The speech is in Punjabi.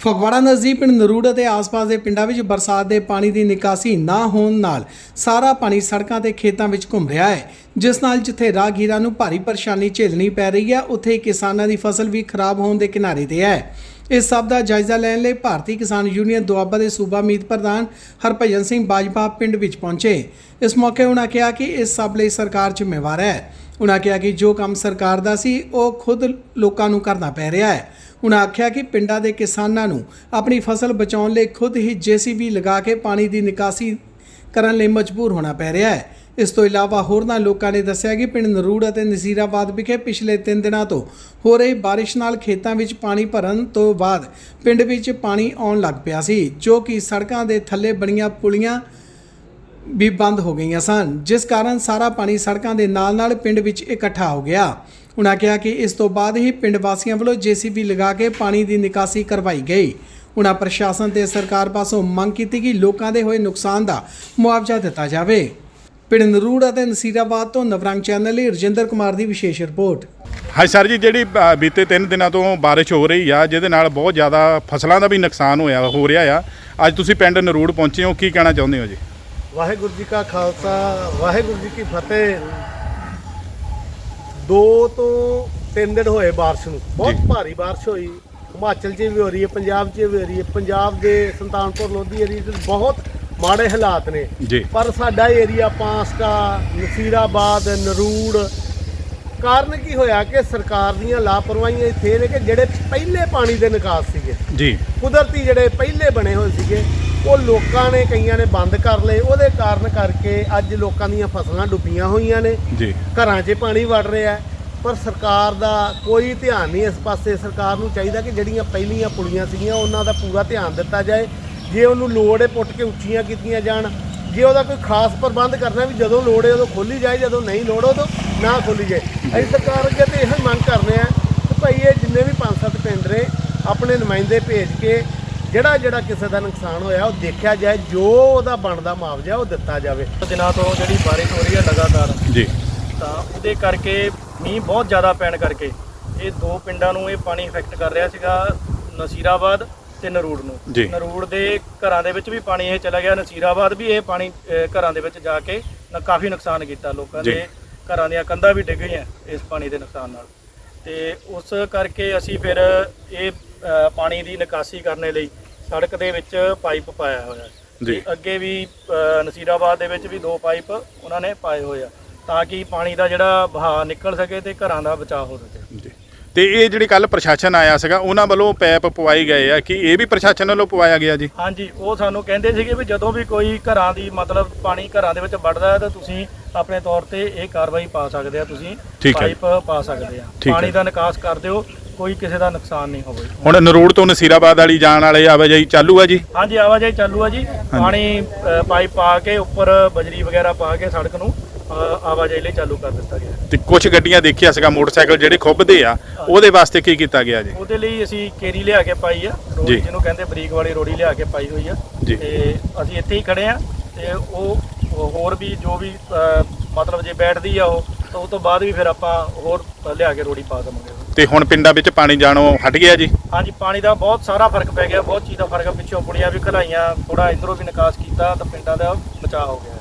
ਫਗਵਾੜਾ ਨਜ਼ਦੀਕ ਪਿੰਡ ਨਰੂੜ ਅਤੇ ਆਸ-ਪਾਸ ਦੇ ਪਿੰਡਾਂ ਵਿੱਚ ਬਰਸਾਤ ਦੇ ਪਾਣੀ ਦੀ ਨਿਕਾਸੀ ਨਾ ਹੋਣ ਨਾਲ ਸਾਰਾ ਪਾਣੀ ਸੜਕਾਂ ਤੇ ਖੇਤਾਂ ਵਿੱਚ ਘੁੰਮ ਰਿਹਾ ਹੈ, ਜਿਸ ਨਾਲ ਜਿੱਥੇ ਰਾਹਗੀਰਾਂ ਨੂੰ ਭਾਰੀ ਪਰੇਸ਼ਾਨੀ ਝੇਲਣੀ ਪੈ ਰਹੀ ਹੈ, ਉੱਥੇ ਕਿਸਾਨਾਂ ਦੀ ਫਸਲ ਵੀ ਖਰਾਬ ਹੋਣ ਦੇ ਕਿਨਾਰੇ ਤੇ ਹੈ। ਇਸ ਸਭ ਦਾ ਜਾਇਜ਼ਾ ਲੈਣ ਲਈ ਭਾਰਤੀ ਕਿਸਾਨ ਯੂਨੀਅਨ ਦੁਆਬਾ ਦੇ ਸੂਬਾ ਮੀਤ ਪ੍ਰਧਾਨ ਹਰਭਜਨ ਸਿੰਘ ਬਾਜਪਾ ਪਿੰਡ ਵਿੱਚ ਪਹੁੰਚੇ। ਇਸ ਮੌਕੇ ਉਹਨਾਂ ਕਿਹਾ ਕਿ ਇਸ ਸਭ ਲਈ ਸਰਕਾਰ ਜ਼ਿੰਮੇਵਾਰ ਹੈ। ਉਹਨਾਂ ਕਿਹਾ ਕਿ ਜੋ ਕੰਮ ਸਰਕਾਰ ਦਾ ਸੀ, ਉਹ ਖੁਦ ਲੋਕਾਂ ਨੂੰ ਕਰਨਾ ਪੈ ਰਿਹਾ ਹੈ। ਉਹਨਾਂ ਆਖਿਆ ਕਿ ਪਿੰਡਾਂ ਦੇ ਕਿਸਾਨਾਂ ਨੂੰ ਆਪਣੀ ਫਸਲ ਬਚਾਉਣ ਲਈ ਖੁਦ ਹੀ ਜੀਸੀਬੀ ਲਗਾ ਕੇ ਪਾਣੀ ਦੀ ਨਿਕਾਸੀ ਕਰਨ ਲਈ ਮਜਬੂਰ ਹੋਣਾ ਪੈ ਰਿਹਾ ਹੈ। ਇਸ ਤੋਂ ਇਲਾਵਾ ਹੋਰਨਾਂ ਲੋਕਾਂ ਨੇ ਦੱਸਿਆ ਕਿ ਪਿੰਡ ਨਰੂੜ ਅਤੇ ਨਸੀਰਾਬਾਦ ਵਿਖੇ ਪਿਛਲੇ 3 ਦਿਨਾਂ ਤੋਂ ਹੋ ਰਹੀ ਬਾਰਿਸ਼ ਨਾਲ ਖੇਤਾਂ ਵਿੱਚ ਪਾਣੀ ਭਰਨ ਤੋਂ ਬਾਅਦ ਪਿੰਡ ਵਿੱਚ ਪਾਣੀ ਆਉਣ ਲੱਗ ਪਿਆ ਸੀ, ਜੋ ਕਿ ਸੜਕਾਂ ਦੇ ਥੱਲੇ ਬਣੀਆਂ ਪੁਲੀਆਂ ਵੀ ਬੰਦ ਹੋ ਗਈਆਂ ਸਨ, ਜਿਸ ਕਾਰਨ ਸਾਰਾ ਪਾਣੀ ਸੜਕਾਂ ਦੇ ਨਾਲ-ਨਾਲ ਪਿੰਡ ਵਿੱਚ ਇਕੱਠਾ ਹੋ ਗਿਆ। ਉਹਨਾਂ ਕਿਹਾ ਕਿ ਇਸ ਤੋਂ ਬਾਅਦ ਹੀ ਪਿੰਡ ਵਾਸੀਆਂ ਵੱਲੋਂ ਜੀਸੀਬੀ ਲਗਾ ਕੇ ਪਾਣੀ ਦੀ ਨਿਕਾਸੀ ਕਰਵਾਈ ਗਈ। ਉਹਨਾਂ ਪ੍ਰਸ਼ਾਸਨ ਤੇ ਸਰਕਾਰ ਪਾਸੋਂ ਮੰਗ ਕੀਤੀ ਕਿ ਲੋਕਾਂ ਦੇ ਹੋਏ ਨੁਕਸਾਨ ਦਾ ਮੁਆਵਜ਼ਾ ਦਿੱਤਾ ਜਾਵੇ। ਪਿੰਡ ਨਰੂੜ ਅਤੇ ਨਸੀਰਾਬਾਦ ਤੋਂ ਨਵਰੰਗ ਚੈਨਲ ਲਈ ਰਜਿੰਦਰ ਕੁਮਾਰ ਦੀ ਵਿਸ਼ੇਸ਼ ਰਿਪੋਰਟ। ਹਾਂਜੀ ਸਰ ਜੀ, ਜਿਹੜੀ ਬੀਤੇ 3 ਦਿਨਾਂ ਤੋਂ ਬਾਰਿਸ਼ ਹੋ ਰਹੀ ਆ, ਜਿਹਦੇ ਨਾਲ ਬਹੁਤ ਜ਼ਿਆਦਾ ਫਸਲਾਂ ਦਾ ਵੀ ਨੁਕਸਾਨ ਹੋਇਆ, ਹੋ ਰਿਹਾ ਆ। ਅੱਜ ਤੁਸੀਂ ਪਿੰਡ ਨਰੂੜ ਪਹੁੰਚੇ ਹੋ, ਕੀ ਕਹਿਣਾ ਚਾਹੁੰਦੇ ਹੋ ਜੀ? ਵਾਹਿਗੁਰੂ ਜੀ ਕਾ ਖਾਲਸਾ ਵਾਹਿਗੁਰੂ ਜੀ ਕੀ ਫਤਿਹ। ਦੋ ਤੋਂ ਤਿੰਨ ਦਿਨ ਹੋਏ ਬਾਰਿਸ਼ ਨੂੰ। ਬਹੁਤ। ਭਾਰੀ ਬਾਰਿਸ਼ ਹੋਈ। ਹਿਮਾਚਲ 'ਚ ਵੀ ਹੋ ਰਹੀ ਹੈ ਪੰਜਾਬ 'ਚ ਵੀ ਹੋ ਰਹੀ ਹੈ। ਪੰਜਾਬ ਦੇ ਸੁਲਤਾਨਪੁਰ ਲੋਧੀ ਏਰੀਆ 'ਚ ਬਹੁਤ ਮਾੜੇ ਹਾਲਾਤ ਨੇ। ਪਰ ਸਾਡਾ ਏਰੀਆ ਪਾਸਕਾ ਨਸੀਰਾਬਾਦ ਨਰੂੜ ਕਾਰਨ ਕੀ ਹੋਇਆ ਕਿ ਸਰਕਾਰ ਦੀਆਂ ਲਾਪਰਵਾਹੀਆਂ ਇੱਥੇ ਨੇ ਕਿ ਜਿਹੜੇ ਪਹਿਲੇ ਪਾਣੀ ਦੇ ਨਿਕਾਸ ਸੀਗੇ ਜੀ। ਕੁਦਰਤੀ ਜਿਹੜੇ ਪਹਿਲੇ ਬਣੇ ਹੋਏ ਸੀਗੇ ਉਹ ਲੋਕਾਂ ਨੇ ਕਈਆਂ ਨੇ ਬੰਦ ਕਰ ਲਏ। ਉਹਦੇ ਕਾਰਨ ਕਰਕੇ ਅੱਜ ਲੋਕਾਂ ਦੀਆਂ ਫਸਲਾਂ ਡੁੱਬੀਆਂ ਹੋਈਆਂ ਨੇ। ਜੀ। ਘਰਾਂ 'ਚ ਪਾਣੀ ਵੜ ਰਿਹਾ ਹੈ। ਪਰ ਸਰਕਾਰ ਦਾ ਕੋਈ ਧਿਆਨ ਨਹੀਂ ਇਸ ਪਾਸੇ। ਸਰਕਾਰ ਨੂੰ ਚਾਹੀਦਾ ਕਿ ਜਿਹੜੀਆਂ ਪਹਿਲੀਆਂ ਪੁਲੀਆਂ ਸੀਗੀਆਂ ਉਹਨਾਂ ਦਾ ਪੂਰਾ ਧਿਆਨ ਦਿੱਤਾ ਜਾਏ। ਜੇ ਉਹਨੂੰ ਲੋੜ ਹੈ ਪੁੱਟ ਕੇ ਉੱਚੀਆਂ ਕੀਤੀਆਂ ਜਾਣ। ਜੇ ਉਹਦਾ ਕੋਈ ਖਾਸ ਪ੍ਰਬੰਧ ਕਰਨਾ ਵੀ ਜਦੋਂ ਲੋੜ ਹੈ ਉਦੋਂ ਖੋਲੀ ਜਾਏ। ਜਦੋਂ ਨਹੀਂ ਲੋੜ ਉਦੋਂ ਨਾ ਖੋਲੀ ਜਾਏ। ਅਸੀਂ ਸਰਕਾਰ ਅੱਗੇ ਤੇ ਇਹੋ ਹੀ ਮੰਗ ਕਰਨੇ ਆ ਕਿ ਭਾਈ ਇਹ ਜਿੰਨੇ ਵੀ ਪੰਜ ਸੱਤ ਪਿੰਡ ਨੇ ਆਪਣੇ ਨੁਮਾਇੰਦੇ ਭੇਜ ਕੇ ਜਿਹੜਾ ਜਿਹੜਾ ਕਿਸੇ ਦਾ ਨੁਕਸਾਨ ਹੋਇਆ ਉਹ ਦੇਖਿਆ ਜਾਏ ਜੋ ਉਹਦਾ ਬਣਦਾ ਮੁਆਵਜ਼ਾ ਉਹ ਦਿੱਤਾ ਜਾਵੇ। ਦਿਨਾਂ ਤੋਂ ਜਿਹੜੀ ਬਾਰਿਸ਼ ਹੋ ਰਹੀ ਹੈ ਲਗਾਤਾਰ ਜੀ। ਤਾਂ ਉਹਦੇ ਕਰਕੇ ਮੀਂਹ ਬਹੁਤ ਜ਼ਿਆਦਾ ਪੈਣ ਕਰਕੇ ਇਹ ਦੋ ਪਿੰਡਾਂ ਨੂੰ ਇਹ ਪਾਣੀ ਇਫੈਕਟ ਕਰ ਰਿਹਾ ਸੀਗਾ ਨਸੀਰਾਬਾਦ ਤੇ ਨਰੂੜ ਨੂੰ। ਨਰੂੜ ਦੇ ਘਰਾਂ ਦੇ ਵਿੱਚ ਵੀ ਪਾਣੀ ਇਹ ਚਲਾ ਗਿਆ ਨਸੀਰਾਬਾਦ ਵੀ ਇਹ ਪਾਣੀ ਘਰਾਂ ਦੇ ਵਿੱਚ ਜਾ ਕੇ ਨਾ ਕਾਫੀ ਨੁਕਸਾਨ ਕੀਤਾ। ਲੋਕਾਂ। ਦੇ ਘਰਾਂ ਦੀਆਂ ਕੰਧਾਂ ਵੀ ਡਿੱਗ ਗਈਆਂ ਇਸ ਪਾਣੀ ਦੇ ਨੁਕਸਾਨ ਨਾਲ। ਤੇ ਉਸ ਕਰਕੇ ਅਸੀਂ ਫਿਰ ਇਹ ਪਾਣੀ ਦੀ ਨਿਕਾਸੀ ਕਰਨ ਲਈ ਸੜਕ ਦੇ ਵਿੱਚ ਪਾਈਪ ਪਾਇਆ ਹੋਇਆ ਹੈ ਜੀ। ਅੱਗੇ ਵੀ ਨਸੀਰਾਬਾਦ ਦੇ ਵਿੱਚ ਵੀ ਦੋ ਪਾਈਪ ਉਹਨਾਂ ਨੇ ਪਾਏ ਹੋਏ ਆ ਤਾਂ ਕਿ ਪਾਣੀ ਦਾ ਜਿਹੜਾ ਵਹਾਅ ਨਿਕਲ ਸਕੇ ਤੇ ਘਰਾਂ ਦਾ ਬਚਾਅ ਹੋ ਸਕੇ ਜੀ ਤੇ ਇਹ ਜਿਹੜੀ ਕੱਲ ਪ੍ਰਸ਼ਾਸਨ ਆਇਆ ਸੀਗਾ ਉਹਨਾਂ ਵੱਲੋਂ ਪੈਪ ਪਵਾਈ ਗਏ ਆ ਕਿ ਇਹ ਵੀ ਪ੍ਰਸ਼ਾਸਨ ਵੱਲੋਂ ਪਵਾਇਆ ਗਿਆ ਜੀ ਹਾਂਜੀ ਉਹ ਸਾਨੂੰ ਕਹਿੰਦੇ ਸੀਗੇ ਵੀ ਜਦੋਂ ਵੀ ਕੋਈ ਘਰਾਂ ਦੀ ਮਤਲਬ ਪਾਣੀ ਘਰਾਂ ਦੇ ਵਿੱਚ ਵੜਦਾ ਹੈ ਤਾਂ ਤੁਸੀਂ ਆਪਣੇ ਤੌਰ ਤੇ ਇਹ ਕਾਰਵਾਈ ਪਾ ਸਕਦੇ ਆ ਤੁਸੀਂ ਠੀਕ ਹੈ। ਪਾਈਪ ਪਾ ਸਕਦੇ ਆ ਠੀਕ ਪਾਣੀ। ਦਾ ਨਿਕਾਸ ਕਰ ਦਿਓ ਕੋਈ ਕਿਸੇ ਦਾ ਨੁਕਸਾਨ ਨਹੀਂ ਹੋਵੇ। ਹੁਣ ਨਰੂੜ ਤੋਂ ਨਸੀਰਾਬਾਦ ਵਾਲੀ ਜਾਣ ਵਾਲੇ ਆਵਾਜਾਈ ਚਾਲੂ ਆ ਜੀ? ਹਾਂਜੀ ਆਵਾਜਾਈ ਚਾਲੂ ਆ ਜੀ। ਪਾਣੀ ਅ, ਪਾਈਪ ਪਾ ਕੇ ਉੱਪਰ ਬਜਰੀ ਵਗੈਰਾ ਪਾ ਕੇ ਸੜਕ ਨੂੰ ਅ, ਆਵਾਜਾਈ ਲਈ ਚਾਲੂ ਕਰ ਦਿੱਤਾ ਗਿਆ। ਤੇ ਕੁਝ ਗੱਡੀਆਂ ਦੇਖਿਆ ਸੀਗਾ ਮੋਟਰਸਾਈਕਲ ਜਿਹੜੇ ਖੁੱਬਦੇ ਆ ਉਹਦੇ ਵਾਸਤੇ ਕੀ ਕੀਤਾ ਗਿਆ ਜੀ? ਉਹਦੇ ਲਈ ਅਸੀਂ ਕੇਰੀ ਲਿਆ ਕੇ ਪਾਈ ਆ। ਜੀ। ਰੋੜੀ ਜਿਹਨੂੰ ਕਹਿੰਦੇ ਬਰੀਕ ਵਾਲੀ ਰੋੜੀ ਲਿਆ ਕੇ ਪਾਈ ਹੋਈ ਆ। ਜੀ। ਤੇ ਅਸੀਂ ਇੱਥੇ ਹੀ ਖੜੇ ਆ ਤੇ ਉਹ ਉਹ ਹੋਰ ਵੀ ਜੋ ਵੀ ਅ, ਮਤਲਬ ਜੇ ਬੈਠਦੀ ਆ ਉਹ ਤਾਂ ਉਹ ਤੋਂ ਬਾਅਦ ਵੀ ਫਿਰ ਆਪਾਂ ਹੋਰ ਲਿਆ ਕੇ ਰੋੜੀ ਪਾ ਦੇਵਾਂਗੇ। ਤੇ ਹੁਣ ਪਿੰਡਾਂ ਵਿੱਚ ਪਾਣੀ ਜਾਣੋਂ ਹਟ ਗਿਆ ਜੀ? ਹਾਂਜੀ, ਪਾਣੀ ਦਾ ਬਹੁਤ ਸਾਰਾ ਫ਼ਰਕ ਪੈ ਗਿਆ, ਬਹੁਤ ਚੀਜ਼ ਦਾ ਫ਼ਰਕ ਆ, ਪਿੱਛੋਂ ਪੁੜੀਆਂ ਵੀ ਖਲਾਈਆਂ ਥੋੜਾ ਇਧਰੋਂ ਵੀ ਨਿਕਾਸ ਕੀਤਾ ਤਾਂ ਪਿੰਡਾਂ ਦਾ ਬਚਾਅ ਹੋ ਗਿਆ।